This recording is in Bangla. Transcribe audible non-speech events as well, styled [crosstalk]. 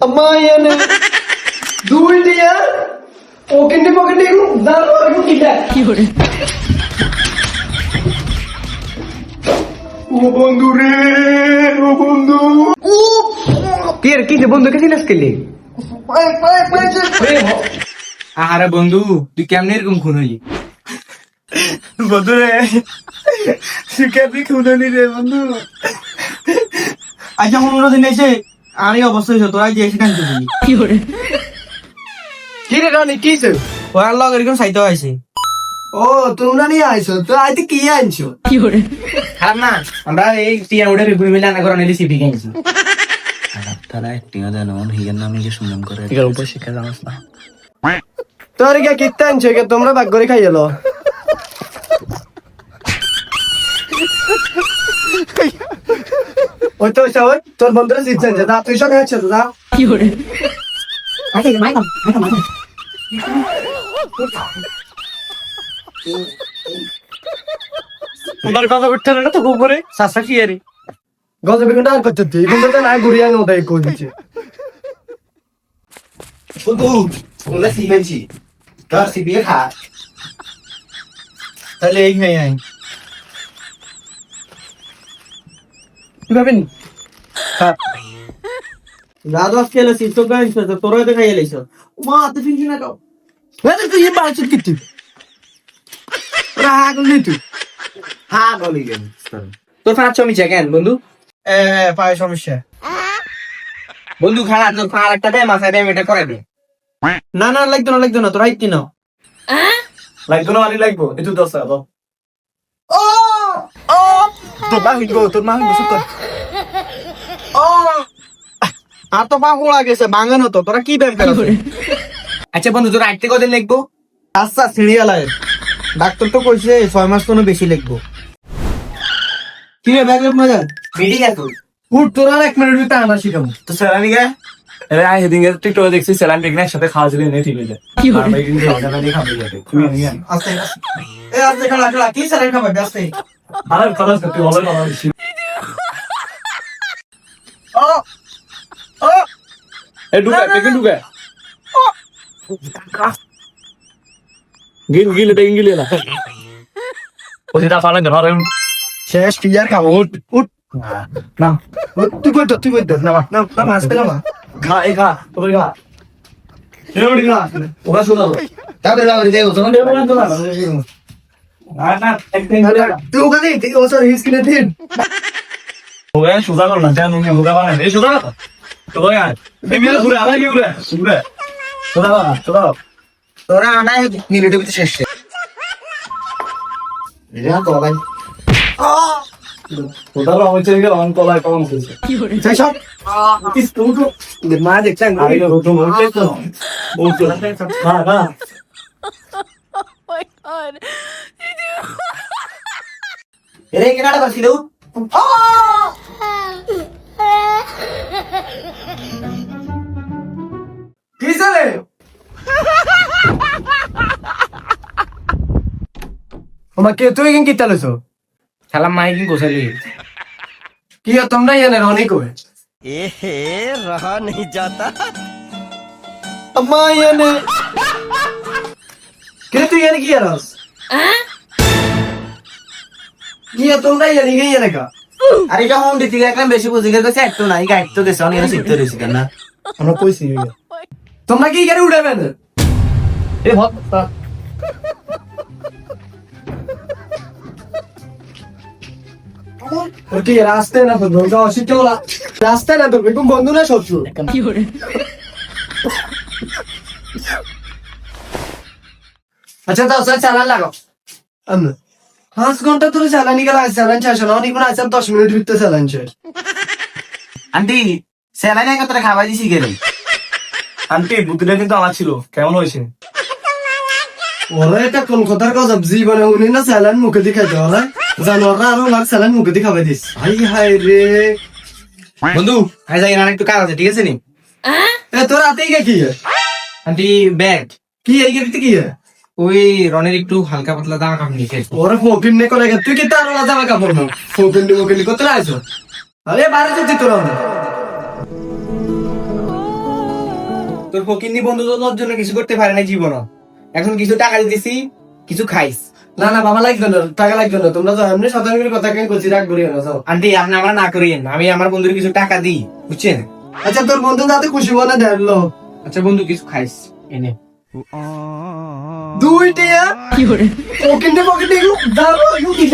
അമ്മ എന്നെ দুইটিয়া পকেটে পকেটে দাঁড়ানো কিটা ও বন্ধু রে ও বন্ধু কি রে কি রে বন্ধু কে চিনাস কেলি পাই পাই পাই যে আরে বন্ধু তুই কেমনে এরকম খুন হইলি বন্ধু রে শিকারি খুনানি রে বন্ধু আচ্ছা পনেরো দিন এসে আর অবস্থা হয়েছে তোরা যে এসে কানতে দিলি কি রে রানি কি ওর লগ এরকম সাইতে হয়েছে। ও তোমরা নিয়ে আইছো? তো আইতে কি আনছো? খারাপ না আমরা এই টিয়া উঠে ঘুরে মিলে আনা করে নিলি সিপি কিনছি। তারা একটিও দেন হিগের নামে যে সুন্দর করে। উপর শিক্ষা জানাস না। তোর কে কিত্তা আনছো তোমরা ভাগ করে খাই এলো ওই তো ওই তোর বন্ধুরা জিতছে যে দা তুই সঙ্গে আছো দা তোমার কথা উঠতে না তো উপরে সাসা কি আরে গজে বেগুন আর করতে তুই কিন্তু তো না গুড়িয়া নো দেই কই দিছে বন্ধু ওলা সিমেন্সি তোর খা তাহলে এই খাই আই। তুই ভাবেন দাদু আজকে তো গাইছ তো তোর খাই এলাইছ মা তো ফিনছি না কাও মানে তুই এই বাড়ি কিত্তি রাগ নি তুই? হ্যাঁ গলি গেল তোর ফাঁচ ছমি কেন বন্ধু? এ পায় সমস্যা। বন্ধু খানা তোর ফাঁড় একটা দে মাথায় দেয় এটা করে দে। না না লাগতো না লাগতো না তোর আইতি না লাগতো না মানে লাগবো। এটু দশ টাকা ও! ও! তোর মা হইব তোর মা হইব সুতর ও আর তো পা হোলা গেছে ভাঙানো তো তোরা কি ব্যায়াম করিস আচ্ছা বন্ধু তোর আইতে কদিন লাগবো আচ্ছা সিরিয়ালায় ডাক্তার তো কইছে ছয় মাস কোনো বেশি লাগবো কি রে ব্যাগ মজা মিটিং উঠ তোর এক মিনিট ভিতরে আনা শিখাবো তো স্যালানি গে আরে আই হেদিন এর টিকটকে দেখছি খাওয়া নেই ঠিক কিন্তু ওখানে নিয়ে খাবে যাবে তুমি নিয়ে আন। আস্তে আস্তে এ আস্তে খালা খালা কি স্যার খাবার আস্তে আরে খরচ করতে হবে না বেশি ও ও এ ঢুকে পেকে ঢুকে গিল গিল এটা গিল না ও সেটা ফালান ধর শেষ কি আর খাব উঠ উঠ না তুই কই তো তুই কই না না না আস্তে খাবা খা এই খা তোর খা এরবি খা ওরা শুনো তাতে যাও রে দেও তো সুজা কর না নি সুজা বানা এই সুজা তো ইয়ার এই মিলে ঘুরে আলাই কি ঘুরে? ঘুরে। সুজা বানা সুজা তোরা আনা ভিতরে শেষ এটা তো ভাই। সুজা রং হচ্ছে রং কলাই কম যাই সব? মা দেখছেন আরে তো মনে [laughs] তো বলছো না না এরে কেনাটা করছি দেউ কি চলে আমার কে তুই কেন কিতা লইছো খেলা মাইকিং কোসালি কি আর তোমরা জানে রনি কই एहे रहा नहीं जाता अम्मा याने কে তুই জানে কি আরস কি তোমরা জানি কি জানে কা আরে এটা দিতে গেলাম বেশি বুঝি গেছে একটু নাই গাইড তো গেছে অনেক শিখতে রয়েছে কেন না? আমরা কইছি তোমরা কি করে উড়াবেন এ ভাত ওকে রাস্তায় না তো অসিত ওলা রাস্তায় না তো বেকুম বন্ধু না শত্রু? আচ্ছা দাও স্যার চালান লাগাও পাঁচ ঘণ্টা ধরে চালানি গেল চালান শেষ হলো। অনেক মনে আছে দশ মিনিট ভিতরে চালান শেষ। আন্টি সেলাই নাই কতটা খাবার দিছি গেলে আন্টি বুদ্ধিটা কিন্তু আমার ছিল। কেমন হয়েছে? ওরা এটা কোন কথার কথা জীবনে উনি না স্যালান মুখে দিয়ে খাইতে ওরা জানোয়াররা আরও লাখ স্যালান মুখে দিয়ে খাবাই দিস হাই হাই রে। বন্ধু আই যাই না একটু কাজ আছে ঠিক আছে নি? এ তোর রাতেই গে কি আন্টি ব্যাগ। কি এই গেতে কি है? ওই রনের একটু হালকা পাতলা দাম ওরা ফকির নে করে তুই কি তার জামা কাপড় না? ফকির নে ফকির নে কত আইছো আরে যেতে তোরা তোর ফকিন্নি বন্ধু তোর জন্য কিছু করতে পারে না জীবন। এখন কিছু টাকা দিতেছি কিছু খাইস। না না বাবা লাগবে না টাকা লাগবে না। তোমরা তো এমনি সাধারণ কথা কেন করছি রাগ করিও না আন্টি আপনি আমরা না করিয়েন আমি আমার বন্ধুর কিছু টাকা দিই বুঝছেন? আচ্ছা তোর বন্ধু যাতে খুশি বলে দেখল আচ্ছা বন্ধু কিছু খাইস এনে। দুই টিয়া পকেটে পকেটে দাঁড়াও ইউ কি